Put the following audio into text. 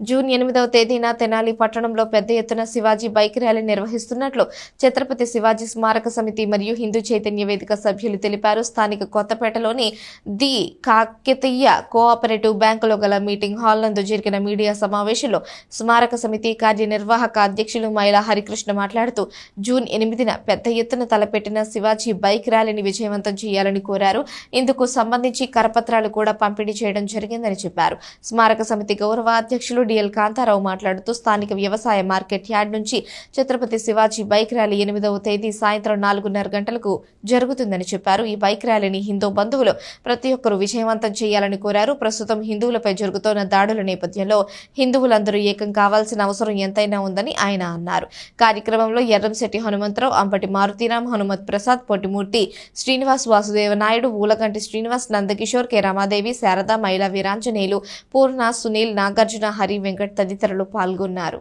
June ఎనిమిదవ తేదీన తెనాలి పట్టణంలో పెద్ద ఎత్తున శివాజీ బైక్ ర్యాలీ నిర్వహిస్తున్నట్లు ఛత్రపతి శివాజీ స్మారక సమితి మరియు హిందూ చైతన్య వేదిక సభ్యులు తెలిపారు. స్థానిక కొత్తపేటలోని ది కాకతీయ కోఆపరేటివ్ బ్యాంకులో గల మీటింగ్ హాల్ నందు జరిగిన మీడియా సమావేశంలో స్మారక సమితి కార్యనిర్వాహక అధ్యక్షులు మైలా హరికృష్ణ మాట్లాడుతూ జూన్ ఎనిమిదిన పెద్ద ఎత్తున తలపెట్టిన శివాజీ బైక్ ర్యాలీని విజయవంతం చేయాలని కోరారు. ఇందుకు సంబంధించి కరపత్రాలు కూడా పంపిణీ చేయడం జరిగిందని చెప్పారు. స్మారక సమితి గౌరవ అధ్యక్షులు డిఎల్ కాంతారావు మాట్లాడుతూ స్థానిక వ్యవసాయ మార్కెట్ యార్డ్ నుంచి ఛత్రపతి శివాజీ బైక్ ర్యాలీ ఎనిమిదవ తేదీ సాయంత్రం నాలుగున్నర గంటలకు జరుగుతుందని చెప్పారు. ఈ బైక్ ర్యాలీని హిందూ బంధువులు ప్రతి ఒక్కరూ విజయవంతం చేయాలని కోరారు. ప్రస్తుతం హిందువులపై జరుగుతున్న దాడుల నేపథ్యంలో హిందువులందరూ ఏకం కావాల్సిన అవసరం ఎంతైనా ఉందని ఆయన అన్నారు. కార్యక్రమంలో ఎర్రంశెట్టి హనుమంతరావు అంబటి మారుతీరాం హనుమత్ ప్రసాద్ పొట్టిమూర్తి శ్రీనివాస్ వాసుదేవ నాయుడు ఊలగంటి శ్రీనివాస్ నందకిషోర్ కె. రమాదేవి శారద మైలా వీరాంజనేయులు పూర్ణ సునీల్ నాగార్జున హరి వెంకట్ తదితరులు పాల్గొన్నారు